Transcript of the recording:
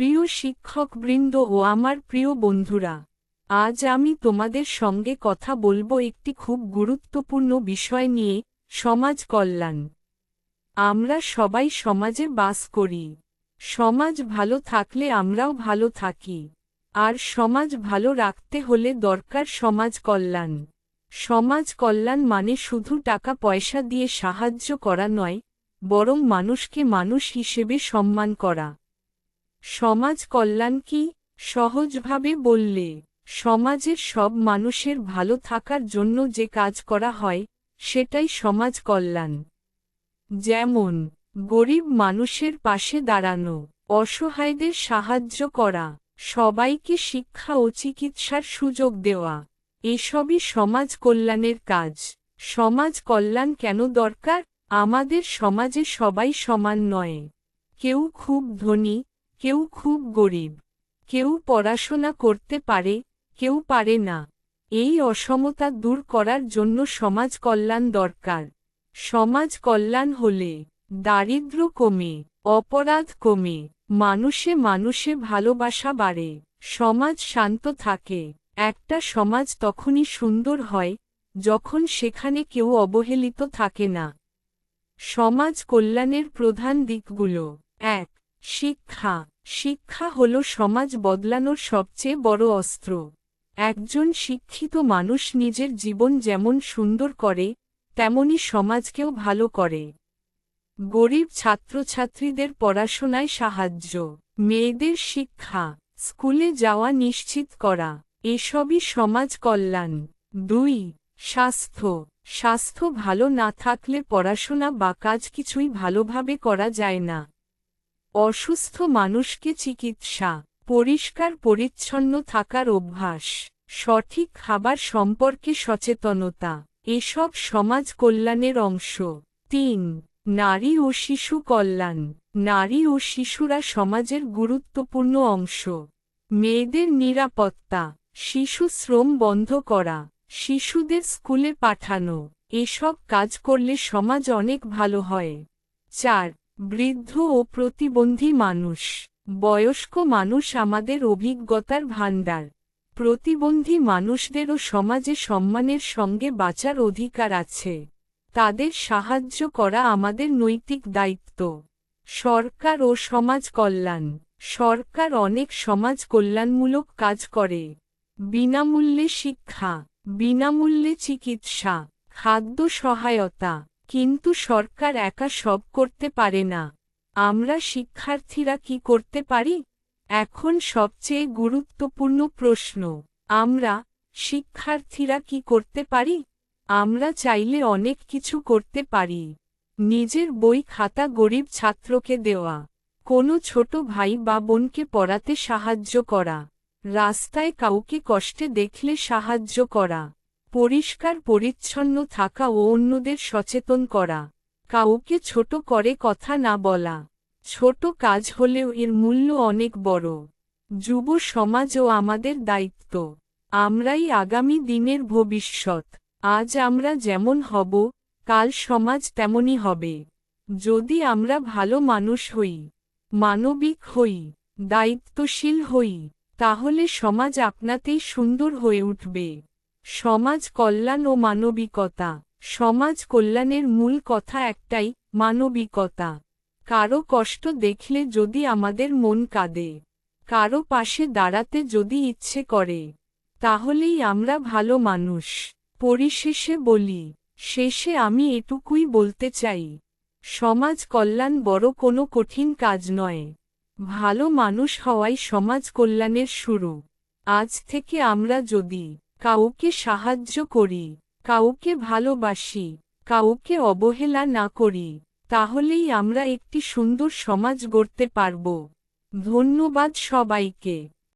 প্রিয় শিক্ষকবৃন্দ ও আমার প্রিয় বন্ধুরা, আজ আমি তোমাদের সঙ্গে কথা বলব একটি খুব গুরুত্বপূর্ণ বিষয় নিয়ে, সমাজ কল্যাণ। আমরা সবাই সমাজে বাস করি। সমাজ ভালো থাকলে আমরাও ভালো থাকি। আর সমাজ ভালো রাখতে হলে দরকার সমাজ কল্যাণ। সমাজ কল্যাণ মানে শুধু টাকা পয়সা দিয়ে সাহায্য করা নয়, বরং মানুষকে মানুষ হিসেবে সম্মান করা। সমাজ কল্যাণ কি? সহজভাবে বললে, সমাজের সব মানুষের ভালো থাকার জন্য যে কাজ করা হয়, সেটাই সমাজ কল্যাণ। যেমন, গরিব মানুষের পাশে দাঁড়ানো, অসহায়দের সাহায্য করা, সবাইকে শিক্ষা ও চিকিৎসার সুযোগ দেওয়া, এসবই সমাজ কল্যাণের কাজ। সমাজ কল্যাণ কেন দরকার? আমাদের সমাজে সবাই সমান নয়। কেউ খুব ধনী কেউ খুব গরিব, কেউ পড়াশোনা করতে পারে, কেউ পারে না। এই অসমতা দূর করার জন্য সমাজ কল্যাণ দরকার। সমাজ কল্যাণ হলে দারিদ্র কমে, অপরাধ কমে, মানুষে মানুষে ভালোবাসা বাড়ে, সমাজ শান্ত থাকে। একটা সমাজ তখনই সুন্দর হয়, যখন সেখানে কেউ অবহেলিত থাকে না। সমাজ কল্যাণের প্রধান দিকগুলো, এক, শিক্ষা। শিক্ষা হল সমাজ বদলানোর সবচেয়ে বড় অস্ত্র। একজন শিক্ষিত মানুষ নিজের জীবন যেমন সুন্দর করে, তেমনি সমাজকেও ভালো করে। গরিব ছাত্রছাত্রীদের পড়াশোনায় সাহায্য, মেয়েদের শিক্ষা, স্কুলে যাওয়া নিশ্চিত করা, এসবই সমাজ কল্যাণ। দুই, স্বাস্থ্য। স্বাস্থ্য ভালো না থাকলে পড়াশোনা বা কাজ কিছুই ভালোভাবে করা যায় না। অসুস্থ মানুষকে চিকিৎসা, পরিষ্কার পরিচ্ছন্ন থাকার অভ্যাস, সঠিক খাবার সম্পর্কে সচেতনতা, এসব সমাজ কল্যাণের অংশ। তিন, নারী ও শিশু কল্যাণ। নারী ও শিশুরা সমাজের গুরুত্বপূর্ণ অংশ। মেয়েদের নিরাপত্তা, শিশু শ্রম বন্ধ করা, শিশুদের স্কুলে পাঠানো, এসব কাজ করলে সমাজ অনেক ভালো হয়। চার বৃদ্ধ ও প্রতিবন্ধী মানুষ। বয়স্ক মানুষ আমাদের অভিজ্ঞতার ভাণ্ডার। প্রতিবন্ধী মানুষদেরও সমাজে সম্মানের সঙ্গে বাঁচার অধিকার আছে। তাদের সাহায্য করা আমাদের নৈতিক দায়িত্ব। সরকার ও সমাজ কল্যাণ। সরকার অনেক সমাজ কল্যাণমূলক কাজ করে। বিনামূল্যে শিক্ষা, বিনামূল্যে চিকিৎসা, খাদ্য সহায়তা কিন্তু সরকার একা সব করতে পারে না। আমরা শিক্ষার্থীরা কি করতে পারি? এখন সবচেয়ে গুরুত্বপূর্ণ প্রশ্ন, আমরা শিক্ষার্থীরা কি করতে পারি? আমরা চাইলে অনেক কিছু করতে পারি। নিজের বই খাতা গরিব ছাত্রকে দেওয়া, কোনো ছোট ভাই বা বোনকে পড়াতে সাহায্য করা, রাস্তায় কাউকে কষ্টে দেখলে সাহায্য করা। পরিষ্কার পরিচ্ছন্ন থাকা ও অন্যদের সচেতন করা। কাউকে ছোট করে কথা না বলা। ছোট কাজ হলেও এর মূল্য অনেক বড়। যুব সমাজ ও আমাদের দায়িত্ব। আমরাই আগামী দিনের ভবিষ্যৎ। আজ আমরা যেমন হব, কাল সমাজ তেমনই হবে। যদি আমরা ভালো মানুষ হই, মানবিক হই, দায়িত্বশীল হই, তাহলে সমাজ আপনাতেই সুন্দর হয়ে উঠবে। সমাজ কল্যাণ ও মানবিকতা। সমাজ কল্যাণের মূল কথা একটাই, মানবিকতা। কারও কষ্ট দেখলে যদি আমাদের মন কাঁদে, কারও পাশে দাঁড়াতে যদি ইচ্ছে করে, তাহলেই আমরা ভালো মানুষ। পরিশেষে বলি, শেষে আমি এটুকুই বলতে চাই, সমাজ কল্যাণ বড় কোনো কঠিন কাজ নয়। ভালো মানুষ হওয়াই সমাজ কল্যাণের শুরু। আজ থেকে আমরা যদি কাউকে সাহায্য করি, কাউকে ভালোবাসি, কাউকে অবহেলা না করি, তাহলেই আমরা একটি সুন্দর সমাজ গড়তে পারব। ধন্যবাদ সবাইকে।